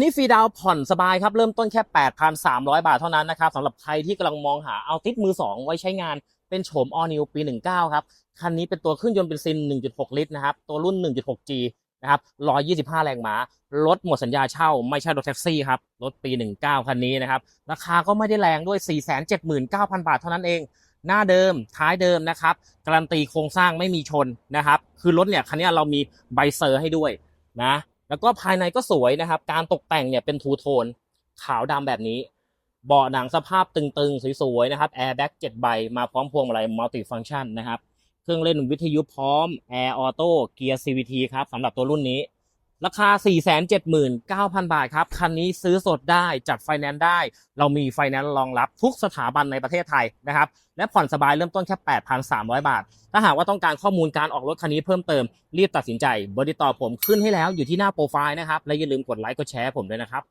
นี่ฟรีดาวผ่อนสบายครับ เริ่มต้นแค่ 8,300 บาทเท่านั้นนะครับสำหรับใครที่กำลังมองหาเอาติดมือ 2 ไว้ใช้งานเป็นโฉม All New ปี 19 ครับ คันนี้เป็นตัวเครื่องยนต์เบนซิน 1.6 ลิตรนะครับ ตัวรุ่น 1.6G นะครับ 125 แรงม้า รถหมดสัญญาเช่า ไม่ใช่รถแท็กซี่ครับ รถปี 19 คันนี้นะครับ ราคาก็ไม่ได้แรงด้วย 479,000 บาทเท่านั้นเอง หน้าเดิม ท้ายเดิมนะครับ การันตีโครงสร้างไม่มีชนนะครับ คือรถเนี่ยคันนี้เรามีใบเซอร์ให้ด้วยนะ แล้วก็ภายในก็สวยนะครับ การตกแต่งเนี่ยเป็นทูโทน ขาวดำแบบนี้ เบาะหนังสภาพตึงๆ สวยๆ นะครับแอร์แบ็กเจ็ดใบ มาพร้อมพวงมาลัยมัลติฟังก์ชันนะครับ เครื่องเล่นวิทยุพร้อมแอร์ออโต้เกียร์ซีวีทีครับสำหรับตัวรุ่นนี้ ราคา 479,000 บาทครับ คันนี้ซื้อสดได้จัดไฟแนนซ์ได้ เรามีไฟแนนซ์รองรับทุกสถาบันในประเทศไทยนะครับ และผ่อนสบายเริ่มต้นแค่ 8,300 บาท ถ้าหากว่าต้องการข้อมูลการออกรถคันนี้เพิ่มเติม รีบตัดสินใจบร์ติดต่อผมขึ้นให้แล้วอยู่ที่หน้าโปรไฟล์นะครับ และอย่าลืมกดไลค์กดแชร์ผมด้วยนะครับ